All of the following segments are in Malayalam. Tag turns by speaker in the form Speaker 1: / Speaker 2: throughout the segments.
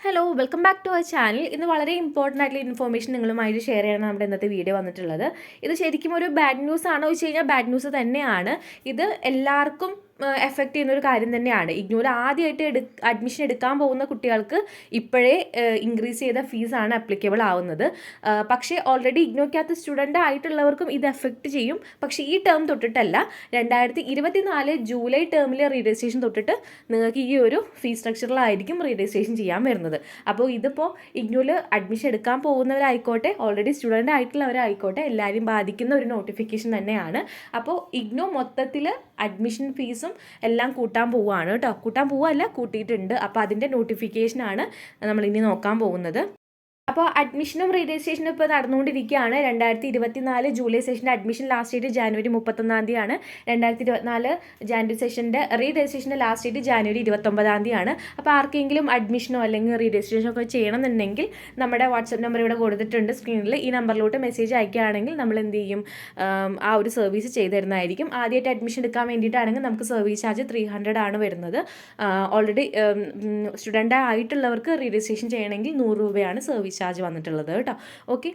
Speaker 1: Hello welcome back to our channel ഇന്ന് വളരെ ഇമ്പോർട്ടന്റ് ആയിട്ടുള്ള ഇൻഫോർമേഷൻ നിങ്ങളുമായിട്ട് ഷെയർ ചെയ്യണം നമ്മുടെ ഇന്നത്തെ വീഡിയോ വന്നിട്ടുള്ളത്. ഇത് ശരിക്കും ഒരു ബാഡ് ന്യൂസ് ആണോ വെച്ച് കഴിഞ്ഞാൽ ബാഡ് ന്യൂസ് തന്നെയാണ്. ഇത് എല്ലാവർക്കും എഫക്റ്റ് ചെയ്യുന്ന ഒരു കാര്യം തന്നെയാണ്. ഇഗ്നോർ ആദ്യമായിട്ട് എടു അഡ്മിഷൻ എടുക്കാൻ പോകുന്ന കുട്ടികൾക്ക് ഇപ്പോഴേ ഇൻക്രീസ് ചെയ്ത ഫീസാണ് അപ്ലിക്കബിൾ ആവുന്നത്. പക്ഷേ ഓൾറെഡി ഇഗ്നോക്കകത്ത് സ്റ്റുഡന്റ് ആയിട്ടുള്ളവർക്കും ഇത് എഫക്റ്റ് ചെയ്യും. പക്ഷേ ഈ ടേം തൊട്ടിട്ടല്ല. രണ്ടായിരത്തി ഇരുപത്തി നാല് ജൂലൈ ടേമിലെ റീരജിസ്ട്രേഷൻ തൊട്ടിട്ട് നിങ്ങൾക്ക് ഈ ഒരു ഫീസ് സ്ട്രക്ചറിലായിരിക്കും റീരജിസ്ട്രേഷൻ ചെയ്യാൻ വരുന്നത്. അപ്പോൾ ഇതിപ്പോൾ ഇഗ്നോയിൽ അഡ്മിഷൻ എടുക്കാൻ പോകുന്നവരായിക്കോട്ടെ ഓൾറെഡി സ്റ്റുഡന്റ് ആയിട്ടുള്ളവരായിക്കോട്ടെ എല്ലാവരും ബാധിക്കുന്ന ഒരു നോട്ടിഫിക്കേഷൻ തന്നെയാണ്. അപ്പോൾ ഇഗ്നോ മൊത്തത്തിൽ അഡ്മിഷൻ ഫീസും എല്ലാം കൂട്ടാൻ പോവുകയാണ് കേട്ടോ. കൂട്ടാൻ പോവുകയല്ല കൂട്ടിയിട്ടുണ്ട്. അപ്പോൾ അതിന്റെ നോട്ടിഫിക്കേഷനാണ് നമ്മളിനി നോക്കാൻ പോകുന്നത്. അപ്പോൾ അഡ്മിഷനും റീ രജിസ്ട്രേഷനും ഇപ്പോൾ നടന്നുകൊണ്ടിരിക്കുകയാണ്. രണ്ടായിരത്തി ഇരുപത്തി നാല് ജൂലൈ സെഷന്റെ അഡ്മിഷൻ ലാസ്റ്റ് ഡേറ്റ് ജാനുവരി മുപ്പത്തൊന്നാം തീയതിയാണ്. രണ്ടായിരത്തി ഇരുപത്തിനാല് ജാനുവരി സെഷന്റെ റീ രജിസ്ട്രേഷന്റെ ലാസ്റ്റ് ഡേറ്റ് ജാനുവരി ഇരുപത്തൊമ്പതാം തീയതിയാണ്. അപ്പോൾ ആർക്കെങ്കിലും അഡ്മിഷനോ അല്ലെങ്കിൽ റീ രജിസ്ട്രേഷനോ ഒക്കെ ചെയ്യണമെന്നുണ്ടെങ്കിൽ നമ്മുടെ വാട്സപ്പ് നമ്പർ ഇവിടെ കൊടുത്തിട്ടുണ്ട്. സ്ക്രീനിൽ ഈ നമ്പറിലോട്ട് മെസ്സേജ് അയക്കുകയാണെങ്കിൽ നമ്മൾ എന്ത് ചെയ്യും? ആ ഒരു സർവീസ് ചെയ്തു തരുന്നതായിരിക്കും ആദ്യമായിട്ട് അഡ്മിഷൻ എടുക്കാൻ വേണ്ടിയിട്ടാണെങ്കിൽ നമുക്ക് സർവീസ് ചാർജ് ത്രീ ഹൺഡ്രഡ് ആണ് വരുന്നത്. ഓൾറെഡി സ്റ്റുഡന്റ് ആയിട്ടുള്ളവർക്ക് റീ രജിസ്ട്രേഷൻ ചെയ്യണമെങ്കിൽ നൂറ് രൂപയാണ് സർവീസ് ചാർജ് വന്നിട്ടുള്ളത് കേട്ടോ. ഓക്കെ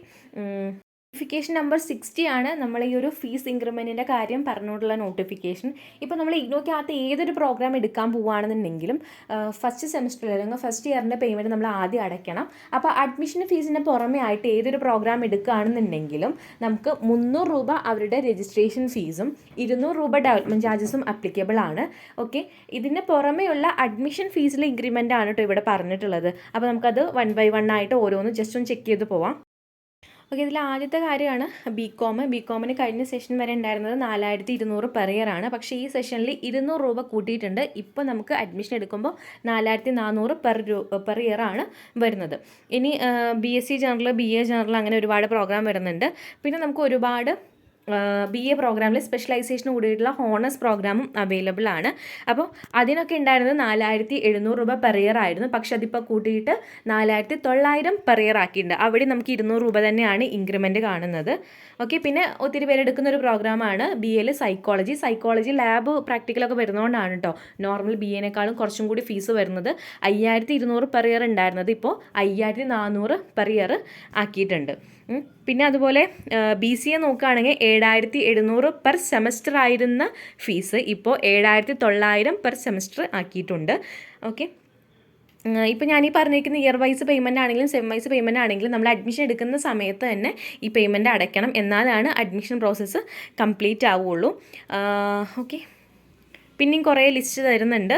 Speaker 1: നോട്ടിഫിക്കേഷൻ നമ്പർ സിക്സ്റ്റി ആണ് നമ്മൾ ഈ ഒരു ഫീസ് ഇൻക്രിമെന്റിന്റെ കാര്യം പറഞ്ഞുകൊണ്ടുള്ള നോട്ടിഫിക്കേഷൻ ഇപ്പോൾ നമ്മൾ ഇഗ്നോക്കകത്ത് ഏതൊരു പ്രോഗ്രാം എടുക്കാൻ പോവുകയാണെന്നുണ്ടെങ്കിലും ഫസ്റ്റ് സെമസ്റ്റർ അല്ലെങ്കിൽ ഫസ്റ്റ് ഇയറിന്റെ പേയ്മെന്റ് നമ്മൾ ആദ്യം അടയ്ക്കണം. അപ്പോൾ അഡ്മിഷൻ ഫീസിന്റെ പുറമേ ആയിട്ട് ഏതൊരു പ്രോഗ്രാം എടുക്കുകയാണെന്നുണ്ടെങ്കിലും നമുക്ക് മുന്നൂറ് രൂപ അവരുടെ രജിസ്ട്രേഷൻ ഫീസും ഇരുന്നൂറ് രൂപ ഡെവലപ്മെന്റ് ചാർജസും അപ്ലിക്കബിൾ ആണ്. ഓക്കെ ഇതിന് പുറമെയുള്ള അഡ്മിഷൻ ഫീസിലെ ഇൻക്രിമെന്റ് ആണ് കേട്ടോ ഇവിടെ പറഞ്ഞിട്ടുള്ളത്. അപ്പോൾ നമുക്കത് വൺ ബൈ വൺ ആയിട്ട് ഓരോന്ന് ജസ്റ്റ് ഒന്ന് ചെക്ക് ചെയ്ത് പോവാം. ഓക്കെ ഇതിൽ ആദ്യത്തെ കാര്യമാണ് ബി കോം ബി കോമിന് കഴിഞ്ഞ സെഷൻ വരെ ഉണ്ടായിരുന്നത് നാലായിരത്തി ഇരുന്നൂറ് പെർ ഇയർ ആണ്. പക്ഷേ ഈ സെഷനിൽ ഇരുന്നൂറ് രൂപ കൂട്ടിയിട്ടുണ്ട്. ഇപ്പോൾ നമുക്ക് അഡ്മിഷൻ എടുക്കുമ്പോൾ നാലായിരത്തി നാനൂറ് പെർ രൂ പെർ ഇയർ ആണ് വരുന്നത്. ഇനി B S C general B A general അങ്ങനെ ഒരുപാട് പ്രോഗ്രാം വരുന്നുണ്ട്. പിന്നെ നമുക്ക് ഒരുപാട് ബി എ പ്രോഗ്രാമിൽ സ്പെഷ്യലൈസേഷൻ കൂടിയിട്ടുള്ള ഹോണേഴ്സ് പ്രോഗ്രാമും അവൈലബിൾ ആണ്. അപ്പോൾ അതിനൊക്കെ ഉണ്ടായിരുന്നത് നാലായിരത്തി എഴുന്നൂറ് രൂപ പെർ ഇയർ ആയിരുന്നു. പക്ഷെ അതിപ്പോൾ കൂട്ടിയിട്ട് നാലായിരത്തി തൊള്ളായിരം പെർ ഇയർ ആക്കിയിട്ടുണ്ട്. അവിടെ നമുക്ക് ഇരുന്നൂറ് രൂപ തന്നെയാണ് ഇൻക്രിമെന്റ് കാണുന്നത്. ഓക്കെ പിന്നെ ഒത്തിരി പേരെടുക്കുന്ന ഒരു പ്രോഗ്രാമാണ് ബി എയിൽ സൈക്കോളജി സൈക്കോളജി ലാബ് പ്രാക്ടിക്കലൊക്കെ വരുന്നതുകൊണ്ടാണ് കേട്ടോ നോർമൽ ബി എനേക്കാളും കുറച്ചും കൂടി ഫീസ് വരുന്നത്. അയ്യായിരത്തി ഇരുന്നൂറ് പെർ ഇയർ ഉണ്ടായിരുന്നത് ഇപ്പോൾ അയ്യായിരത്തി നാനൂറ് പെർ ഇയർ ആക്കിയിട്ടുണ്ട്. പിന്നെ അതുപോലെ ബി സി എ നോക്കുകയാണെങ്കിൽ ഏഴായിരത്തി എഴുന്നൂറ് പെർ സെമസ്റ്റർ ആയിരുന്ന ഫീസ് ഇപ്പോൾ ഏഴായിരത്തി തൊള്ളായിരം പെർ സെമസ്റ്റർ ആക്കിയിട്ടുണ്ട്. ഓക്കെ. ഇപ്പോൾ ഞാൻ ഈ പറഞ്ഞിരിക്കുന്ന ഇയർ വൈസ് പേയ്മെന്റ് ആണെങ്കിലും സെം വൈസ് പേയ്മെന്റ് ആണെങ്കിലും നമ്മൾ അഡ്മിഷൻ എടുക്കുന്ന സമയത്ത് തന്നെ ഈ പേയ്മെന്റ് അടയ്ക്കണം എന്നാലാണ് അഡ്മിഷൻ പ്രോസസ്സ് കംപ്ലീറ്റ് ആവുകയുള്ളൂ ഓക്കെ. പിന്നെയും കുറേ ലിസ്റ്റ് തരുന്നുണ്ട്.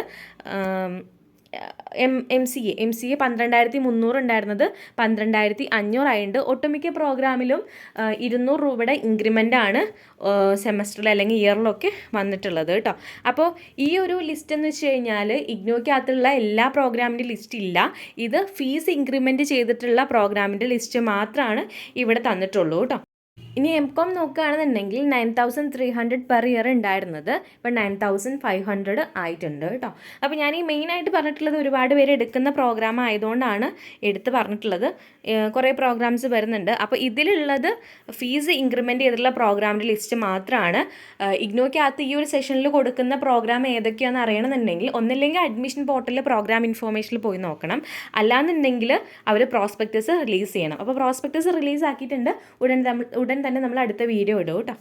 Speaker 1: M M C A. M C A പന്ത്രണ്ടായിരത്തി മുന്നൂറ് ഉണ്ടായിരുന്നത്. പന്ത്രണ്ടായിരത്തി അഞ്ഞൂറായിട്ടുണ്ട് ഒട്ടുമിക്ക പ്രോഗ്രാമിലും ഇരുന്നൂറ് രൂപയുടെ ഇൻക്രിമെന്റ് ആണ് സെമസ്റ്ററിൽ അല്ലെങ്കിൽ ഇയറിലൊക്കെ വന്നിട്ടുള്ളത് കേട്ടോ. അപ്പോൾ ഈ ഒരു ലിസ്റ്റ് എന്ന് വെച്ച് കഴിഞ്ഞാൽ ഇഗ്നോയ്ക്കകത്തുള്ള എല്ലാ പ്രോഗ്രാമിന്റെ ലിസ്റ്റ് ഇല്ല. ഇത് ഫീസ് ഇൻക്രിമെന്റ് ചെയ്തിട്ടുള്ള പ്രോഗ്രാമിന്റെ ലിസ്റ്റ് മാത്രമാണ് ഇവിടെ തന്നിട്ടുള്ളൂ കേട്ടോ. ഇനി എം കോം നോക്കുകയാണെന്നുണ്ടെങ്കിൽ nine thousand three hundred per year ഉണ്ടായിരുന്നത്. ഇപ്പം നയൻ തൗസൻഡ് ഫൈവ് ഹൺഡ്രഡ് ആയിട്ടുണ്ട് കേട്ടോ. അപ്പോൾ ഞാൻ ഈ മെയിനായിട്ട് പറഞ്ഞിട്ടുള്ളത് ഒരുപാട് പേര് എടുക്കുന്ന പ്രോഗ്രാം ആയതുകൊണ്ടാണ് എടുത്ത് പറഞ്ഞിട്ടുള്ളത്. കുറേ പ്രോഗ്രാംസ് വരുന്നുണ്ട്. അപ്പോൾ ഇതിലുള്ളത് ഫീസ് ഇൻക്രിമെന്റ് ചെയ്തിട്ടുള്ള പ്രോഗ്രാമിന്റെ ലിസ്റ്റ് മാത്രമാണ് ഇഗ്നോയ്ക്കകത്ത് ഈ ഒരു സെഷനിൽ കൊടുക്കുന്ന പ്രോഗ്രാം ഏതൊക്കെയാണെന്ന് അറിയണമെന്നുണ്ടെങ്കിൽ ഒന്നില്ലെങ്കിൽ അഡ്മിഷൻ പോർട്ടലിൽ പ്രോഗ്രാം ഇൻഫോർമേഷനിൽ പോയി നോക്കണം. അല്ലാന്നുണ്ടെങ്കിൽ അവർ പ്രോസ്പെക്ടസ് റിലീസ് ചെയ്യണം. അപ്പോൾ പ്രോസ്പെക്ടസ് റിലീസ് ആക്കിയിട്ടുണ്ട്. ഉടൻ ഉടൻ തന്നെ നമ്മൾ അടുത്ത വീഡിയോ ഇടും കേട്ടോ.